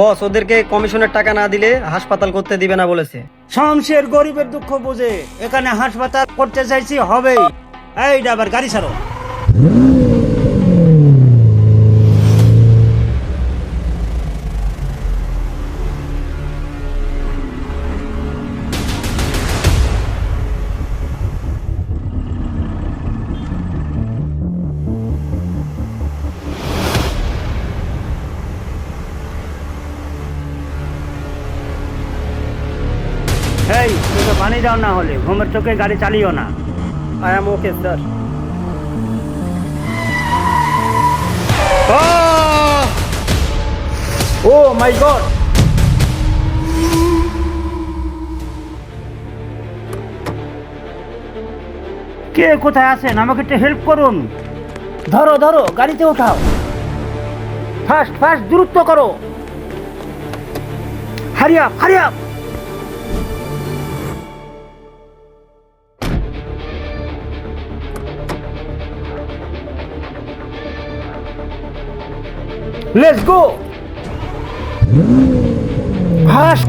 বস, ওদেরকে কমিশনের টাকা না দিলে হাসপাতাল করতে দিবে না বলেছে। শামশের গরিবের দুঃখ বুঝে এখানে হাসপাতাল করতে চাইছি হবেই। এই ডাবার গাড়ি ছাড়ো। দাও না হলে ঘুমের চোখে গাড়ি চালিও না। I am okay sir oh my god কে কোথায় আছেন? আমাকে একটু হেল্প করুন। ধরো ধরো গাড়িতে ওঠাও ফাস্ট ফাস্ট দূরত্ব করো। হারিয়া হারিয়া লেটস গো ফাস্ট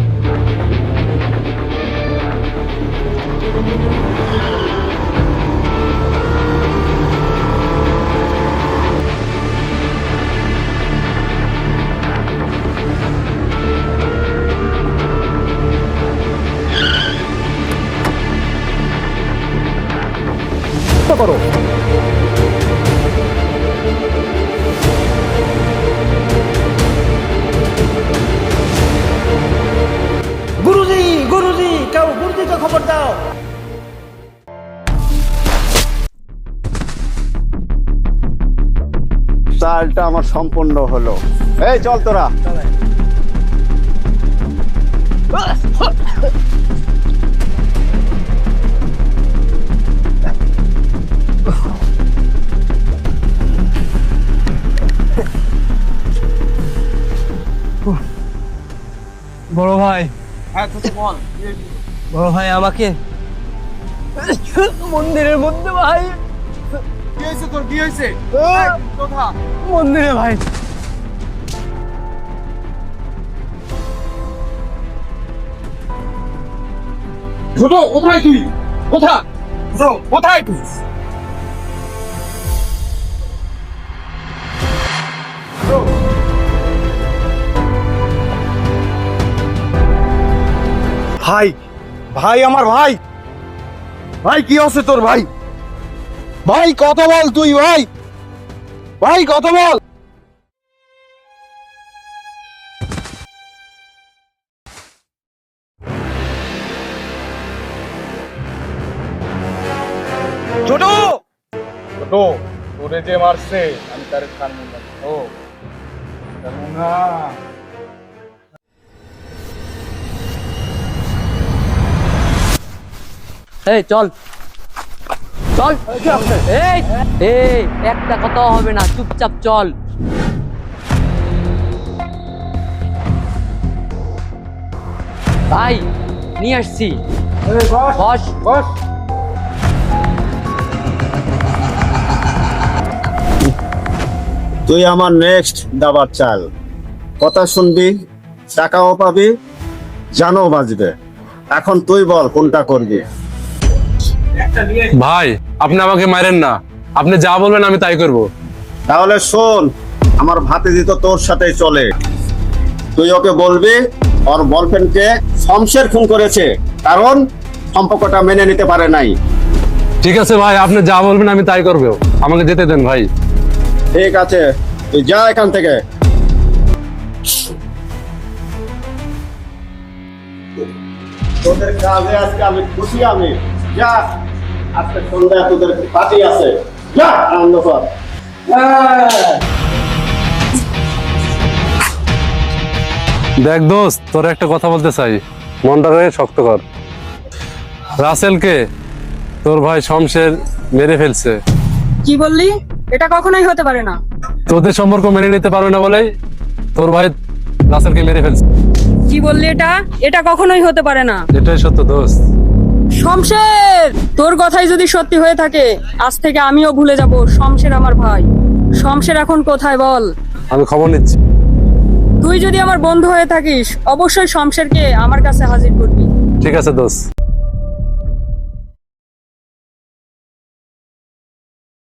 করো চালটা আমার সম্পূর্ণ হলো। এই চল তোরা। বড় ভাই। বড় ভাই আমাকে মন্দিরের মধ্যে ভাই। মন্দিরে ভাই। ছোট কোথায় তুই কোথা কোথায় তুই ভাই ভাই আমার ভাই। ভাই কি আছে তোর ভাই? ভাই কত বল তুই ভাই। ভাই কত বল। ছোট! ছোট তোরে যে মারছে আমি তারে ছাড়বো না। ও ছাড়বো না। এই চল। চল। এই এই একটা কথা হবে না চুপচাপ চল। ভাই নিয়ে আসছি। বস বস। তুই আমার নেক্সট দাবার চাল। কথা শুনবি টাকাও পাবি জানো বাজবে এখন তুই বল কোনটা করবি? ভাই আপনি আমাকে মারেন না। আপনি যা বলবেন আমি তাই করব। তাহলে শোন আমার ভাতে দিত তোর সাথেই চলে। তুই ওকে বলবি ওর বলফ্রেন্ডকে শমশের খুন করেছে কারণ সম্পর্কটা মেনে নিতে পারে নাই। ঠিক আছে ভাই আপনি যা বলবেন আমি তাই করব। আমাকে যেতে দেন ভাই। ঠিক আছে তুই যা এখান থেকে। তোদের কাজে আজকে আমি খুশি আমি। যা। আজকে সন্ধ্যায় তোদের পার্টি আছে। যা আনন্দ কর দেখ দোস্ত তোর একটা কথা বলতে চাই। মনটাকে শক্ত কর। রাসেলকে তোর ভাই শমশের মেরে ফেলছে। কি বললি? এটা কখনোই হতে পারে না। তোদের সম্পর্ক মেনে নিতে পারবে না বলেই তোর ভাই রাসেলকে মেরে ফেলছে। কি বললি এটা? এটা কখনোই হতে পারে না। এটাই সত্য দোস্ত। শমশের তোর কথাই যদি সত্যি হয়ে থাকে আজ থেকে আমিও ভুলে যাব শমশের আমার ভাই। শমশের এখন কোথায় বল? আমি খবর নিচ্ছি। তুই যদি আমার বন্ধু হয়ে থাকিস অবশ্যই শমশেরকে আমার কাছে হাজির করবি। ঠিক আছে দোস্ত।